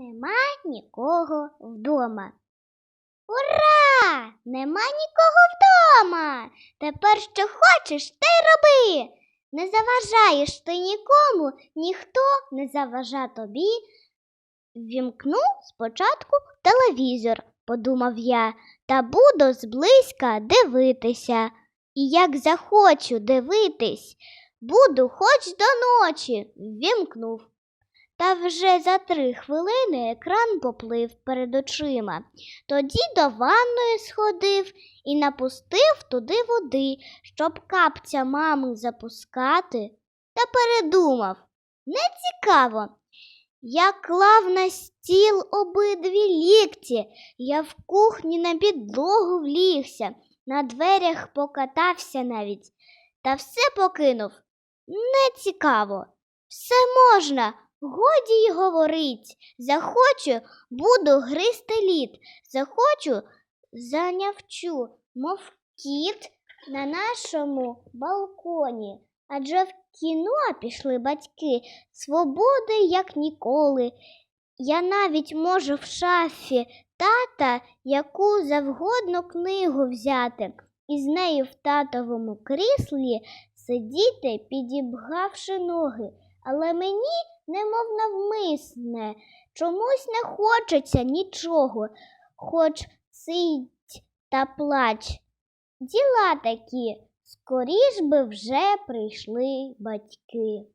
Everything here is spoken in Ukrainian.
Нема нікого вдома. Ура! Нема нікого вдома. Тепер що хочеш, й роби. Не заважаєш ти нікому, ніхто не заважа тобі. Вімкну спочатку телевізор, подумав я, та буду зблизька дивитися. І як захочу дивитись, буду хоч до ночі, вімкнув. Та вже за три хвилини екран поплив перед очима. Тоді до ванної сходив і напустив туди води, щоб капця мами запускати. Та передумав не цікаво. Я клав на стіл обидві лікті, я в кухні на підлогу влігся, на дверях покатався навіть, та все покинув. Не цікаво. Все можна, годі й говорить. Захочу, буду гризти лід, захочу, занявчу, мов кіт на нашому балконі. Адже в кіно пішли батьки, свободи, як ніколи. Я навіть можу в шафі тата яку завгодно книгу взяти, і з нею в татовому кріслі сидіти, підібгавши ноги. Але мені, немов навмисне, чомусь не хочеться нічого, хоч сидь та плач. Діла такі, скоріш би вже прийшли батьки.